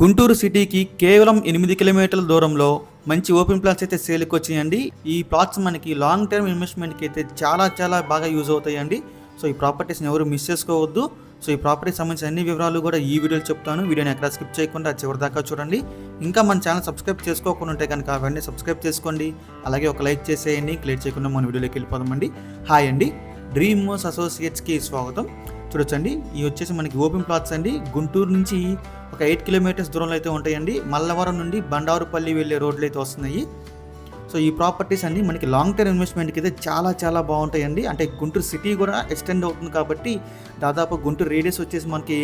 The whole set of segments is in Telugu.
గుంటూరు సిటీకి కేవలం ఎనిమిది కిలోమీటర్ల దూరంలో మంచి ఓపెన్ ప్లాట్స్ అయితే సేల్కి వచ్చాయండి ఈ ప్లాట్స్ మనకి లాంగ్ టర్మ్ ఇన్వెస్ట్మెంట్కి అయితే చాలా చాలా బాగా యూజ్ అవుతాయండి. సో ఈ ప్రాపర్టీస్ని ఎవరు మిస్ చేసుకోవద్దు. సో ఈ ప్రాపర్టీ సంబంధించిన అన్ని వివరాలు కూడా ఈ వీడియోలో చెప్తాను. వీడియోని ఎక్కడ స్కిప్ చేయకుండా చివరి దాకా చూడండి. ఇంకా మన ఛానల్ సబ్స్క్రైబ్ చేసుకోకుండా ఉంటే కనుక వెంటనే సబ్స్క్రైబ్ చేసుకోండి. అలాగే ఒక లైక్ చేసేయండి. క్లియర్ చేయకుండా మన వీడియోలోకి వెళ్ళిపోదామండి. హాయ్ అండి. డ్రీమ్ మోస్ అసోసియేట్స్కి స్వాగతం. చూడొచ్చండి. ఇవి వచ్చేసి మనకి ఓపెన్ ప్లాట్స్ అండి. గుంటూరు నుంచి ఒక ఎయిట్ కిలోమీటర్స్ దూరంలో అయితే ఉంటాయండి. మల్లవరం నుండి బండారుపల్లి వెళ్ళే రోడ్లు అయితే వస్తున్నాయి. సో ఈ ప్రాపర్టీస్ అండి మనకి లాంగ్ టర్మ్ ఇన్వెస్ట్మెంట్కి అయితే చాలా చాలా బాగుంటాయండి. అంటే గుంటూరు సిటీ కూడా ఎక్స్టెండ్ అవుతుంది కాబట్టి దాదాపు గుంటూరు రేడియస్ వచ్చేసి మనకి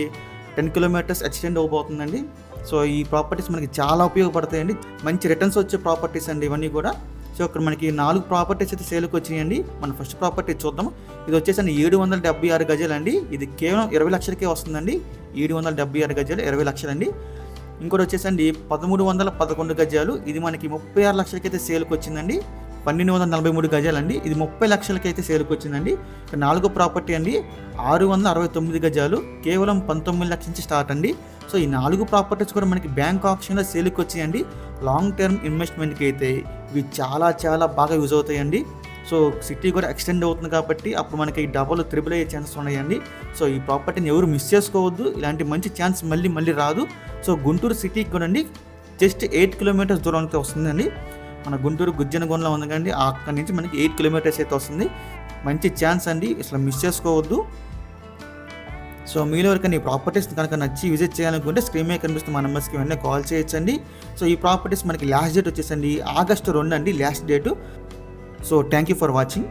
టెన్ కిలోమీటర్స్ ఎక్స్టెండ్ అవబోతుందండి. సో ఈ ప్రాపర్టీస్ మనకి చాలా ఉపయోగపడతాయండి. మంచి రిటర్న్స్ వచ్చే ప్రాపర్టీస్ అండి ఇవన్నీ కూడా. సో ఇక్కడ మనకి నాలుగు ప్రాపర్టీస్ అయితే సేల్కి వచ్చినాయండి. మన ఫస్ట్ ప్రాపర్టీ చూద్దాం. ఇది వచ్చేసి ఏడు వందల డెబ్బై ఆరు గజాలు అండి ఇది కేవలం ఇరవై లక్షలకే వస్తుందండి. ఏడు వందల డెబ్బై ఆరు గజాలు ఇరవై లక్షలండి. ఇంకోటి వచ్చేసండి పదమూడు వందల పదకొండు గజాలు. ఇది మనకి ముప్పై ఆరు లక్షలకైతే సేల్కి వచ్చిందండి. పన్నెండు వందల నలభై మూడు గజాలు అండి ఇది ముప్పై లక్షలకైతే సేల్కి వచ్చిందండి. నాలుగో ప్రాపర్టీ అండి. ఆరు వందల అరవై తొమ్మిది గజాలు. కేవలం పంతొమ్మిది లక్షల నుంచి స్టార్ట్ అండి. సో ఈ నాలుగు ప్రాపర్టీస్ కూడా మనకి బ్యాంక్ ఆప్షన్లో సేల్కి వచ్చాయండి. లాంగ్ టర్మ్ ఇన్వెస్ట్మెంట్కి అయితే ఇవి చాలా చాలా బాగా యూజ్ అవుతాయండి. సో సిటీ కూడా ఎక్స్టెండ్ అవుతుంది కాబట్టి అప్పుడు మనకి డబుల్ త్రిబుల్ అయ్యే ఛాన్సెస్ ఉన్నాయండి. సో ఈ ప్రాపర్టీని ఎవరు మిస్ చేసుకోవద్దు. ఇలాంటి మంచి ఛాన్స్ మళ్ళీ మళ్ళీ రాదు. సో గుంటూరు సిటీకి కూడా అండి జస్ట్ ఎయిట్ కిలోమీటర్స్ దూరానికి వస్తుందండి. మన గుంటూరు గుజ్జనగొండలో ఉంది కండి అక్కడి నుంచి మనకి ఎయిట్ కిలోమీటర్స్ అయితే వస్తుంది. మంచి ఛాన్స్ అండి. అసలు మిస్ చేసుకోవద్దు. సో మీలో ఎవరికైనా ఈ ప్రాపర్టీస్ కనుక నచ్చి విజిట్ చేయాలనుకుంటే స్క్రీన్ మీద కనిపిస్తున్న మా నెంబర్స్కి వెంటనే కాల్ చేయొచ్చండి. సో ఈ ప్రాపర్టీస్ మనకి లాస్ట్ డేట్ వచ్చేసండి ఆగస్టు రెండు అండి last date so thank you for watching